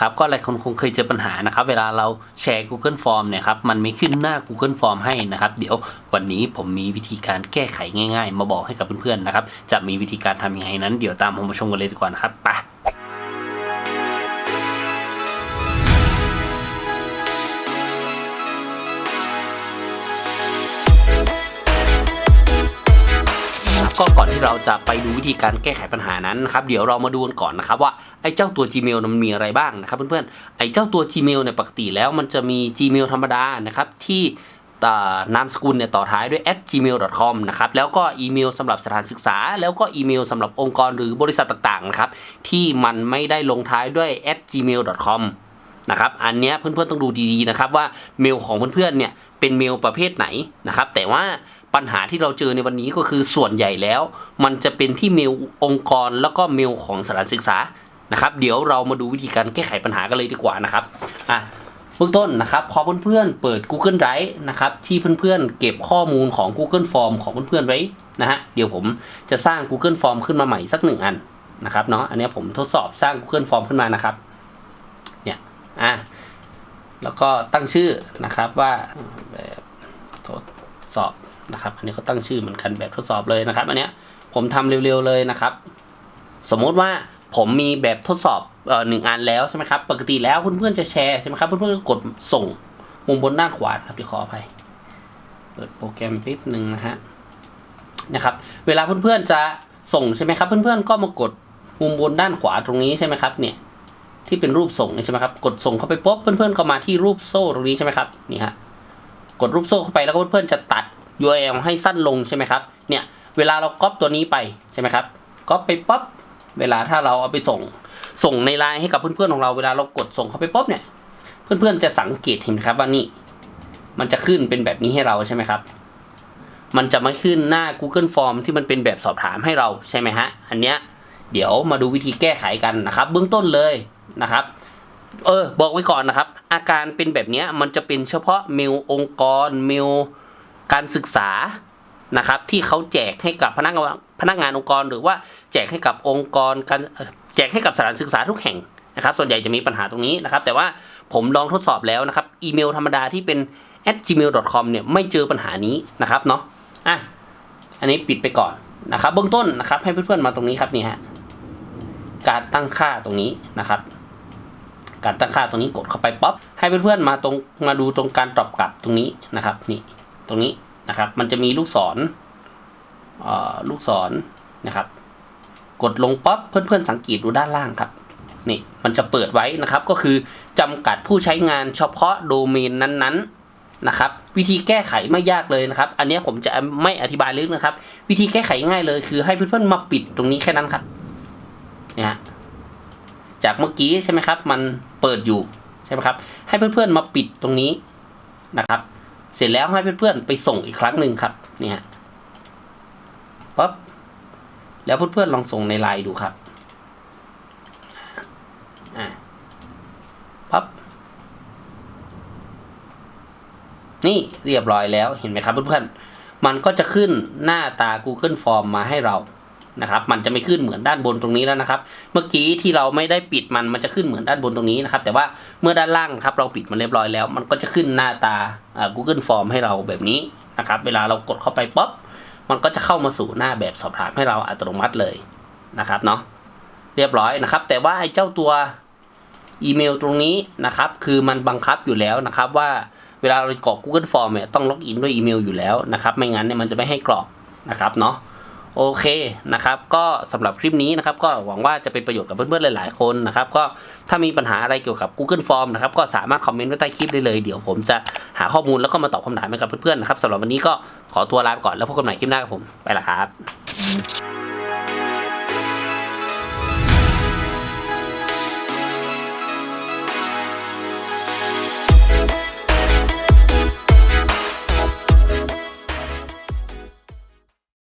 ครับก็หลายคนคงเคยเจอปัญหานะครับเวลาเราแชร์ Google Form เนี่ยครับมันไม่ขึ้นหน้า Google Form ให้นะครับ เดี๋ยววันนี้ผมมีวิธีการแก้ไขง่าย ๆ มาบอกให้กับเพื่อนๆนะครับจะมีวิธีการทำยังไงนั้นเดี๋ยวตามผมมาชมกันเลยดีกว่านะครับไป ก็ก่อนที่เราจะไปดูวิธีการแก้ไขปัญหานั้นนะครับเดี๋ยวเรามาดูกันก่อนนะครับว่าไอ้เจ้าตัว Gmail มันมีอะไรบ้างนะครับเพื่อนๆไอ้เจ้าตัว Gmail เนี่ยปกติแล้วมันจะมี Gmail ธรรมดานะครับที่อ่านามสกุลเนี่ยต่อท้ายด้วย @gmail.com นะครับแล้วก็อีเมลสำหรับสถานศึกษา แล้วก็อีเมลสำหรับองค์กรหรือบริษัทต่างๆนะครับที่มันไม่ได้ลงท้ายด้วย @gmail.com นะครับอันเนี้ยเพื่อนๆต้องดูดีๆนะครับว่าเมลของเพื่อนๆเนี่ยเป็นเมลประเภทไหนนะครับแต่ว่า ปัญหาที่เราเจอในวันนี้ก็คือส่วนใหญ่แล้ว มันจะเป็นที่เมลองค์กรแล้วก็เมลของสถานศึกษานะครับ เดี๋ยวเรามาดูวิธีการแก้ไขปัญหากันเลยดีกว่านะครับอะเบื้องต้นนะครับพอเพื่อนๆเปิด Google Drive นะครับที่เพื่อนๆ เก็บข้อมูลของ Google Form ของเพื่อนๆไว้นะฮะเดี๋ยวผมจะสร้าง Google Form ขึ้นมาใหม่สักหนึ่งอันนะครับเนาะอันนี้ผมทดสอบสร้าง Google Form ขึ้นมานะครับเนี่ยอะแล้วก็ตั้งชื่อนะครับว่าแบบทดสอบ นะครับ อันนี้ก็ตั้งชื่อเหมือนกันแบบทดสอบเลยนะครับ อันเนี้ยผมทำเร็วๆเลยนะครับ สมมติว่าผมมีแบบทดสอบเอ่อหนึ่งอันแล้วใช่ไหมครับ ปกติแล้วเพื่อนๆจะแชร์ใช่ไหมครับ เพื่อนๆก็กดส่งมุมบนด้านขวาครับที่ขออภัยเปิดโปรแกรมแป๊บหนึ่งนะฮะนะครับ เวลาเพื่อนๆจะส่งใช่ไหมครับ เพื่อนๆก็มากดมุมบนด้านขวาตรงนี้ใช่ไหมครับ เนี่ยที่เป็นรูปส่งใช่ไหมครับ กดส่งเข้าไปปุ๊บเพื่อนๆก็มาที่รูปโซ่ตรงนี้ใช่ไหมครับ นี่ฮะ กดรูปโซ่เข้าไปแล้วเพื่อนๆจะตัด URL ให้สั้นลงใช่ไหมครับ เนี่ยเวลาเราก๊อปตัวนี้ไปใช่ไหมครับก๊อปไปป๊อปเวลาถ้าเราเอาไปส่งส่งในไลน์ให้กับเพื่อนๆของเราเวลาเรากดส่งเข้าไปป๊อปเนี่ย เพื่อนๆจะสังเกตเห็นครับว่านี่ มันจะขึ้นเป็นแบบนี้ให้เราใช่ไหมครับ มันจะไม่ขึ้นหน้า Google Form ที่มันเป็นแบบสอบถามให้เราใช่ไหมฮะอันเนี้ยเดี๋ยวมาดูวิธีแก้ไขกันนะครับ เบื้องต้นเลยนะครับเออบอกไว้ก่อนนะครับ อาการเป็นแบบนี้มันจะเป็นเฉพาะเมลองค์กรเมล การศึกษานะครับที่เขาแจกให้กับพนักงานพนักงานองค์กร หรือว่าแจกให้กับองค์กรการแจกให้กับสถานศึกษาทุกแห่งนะครับ ส่วนใหญ่จะมีปัญหาตรงนี้นะครับ แต่ว่าผมลองทดสอบแล้วนะครับ อีเมลธรรมดาที่เป็น at @gmail.com เนี่ยไม่เจอปัญหานี้นะครับเนาะอะอันนี้ปิดไปก่อนนะครับ เบื้องต้นนะครับ ให้เพื่อนๆมาตรงนี้ครับนี่ฮะการตั้งค่าตรงนี้นะครับ การตั้งค่าตรงนี้กดเข้าไปป๊อปให้เพื่อนๆมาตรงมาดูตรงการตอบกลับตรงนี้นะครับนี่ ตรงนี้นะครับ มันจะมีลูกศรลูกศรนะครับ กดลงป๊อปเพื่อนๆสังเกตดูด้านล่างครับนี่มันจะเปิดไว้นะครับก็คือจำกัดผู้ใช้งานเฉพาะโดเมนนั้นๆนะครับ วิธีแก้ไขไม่ยากเลยนะครับ อันนี้ผมจะไม่อธิบายลึกนะครับ วิธีแก้ไขง่ายเลย คือให้เพื่อนๆมาปิดตรงนี้แค่นั้นครับเนี่ยฮะจากเมื่อกี้ใช่ไหมครับ มันเปิดอยู่ใช่ไหมครับ ให้เพื่อนๆมาปิดตรงนี้นะครับ เสร็จแล้วให้เพื่อนๆไปส่งอีกครั้งหนึ่งครับนี่ฮะปั๊บแล้วเพื่อนๆลองส่งในไลน์ดูครับอ่าปั๊บนี่เรียบร้อยแล้วเห็นไหมครับเพื่อนๆมันก็จะขึ้นหน้าตา Google Form มาให้เรา นะครับ มันจะไม่ขึ้นเหมือนด้านบนตรงนี้แล้วนะครับ เมื่อกี้ที่เราไม่ได้ปิดมันมันจะขึ้นเหมือนด้านบนตรงนี้นะครับ แต่ว่าเมื่อด้านล่างครับเราปิดมันเรียบร้อยแล้ว มันก็จะขึ้นหน้าตา Google Form ให้เราแบบนี้นะครับ เวลาเรากดเข้าไปป๊อปมันก็จะเข้ามาสู่หน้าแบบสอบถามให้เราอัตโนมัติเลยนะครับเนาะเรียบร้อยนะครับ แต่ว่าไอ้เจ้าตัวอีเมลตรงนี้นะครับ คือมันบังคับอยู่แล้วนะครับ ว่าเวลาเรากรอก Google Form เนี่ยต้องล็อกอินด้วยอีเมลอยู่แล้วนะครับ ไม่งั้นเนี่ยมันจะไม่ให้กรอกนะครับเนาะ โอเคนะครับ ก็สำหรับคลิปนี้นะครับ ก็หวังว่าจะเป็นประโยชน์กับเพื่อนๆหลายๆคนนะครับ ก็ถ้ามีปัญหาอะไรเกี่ยวกับ Google Form นะครับ ก็สามารถคอมเมนต์ไว้ใต้คลิปได้เลย เดี๋ยวผมจะหาข้อมูลแล้วก็มาตอบคำถามให้กับเพื่อนๆนะครับสำหรับวันนี้ก็ขอตัวลาไปก่อนแล้วพบกันใหม่คลิปหน้ากับผมไปละครับ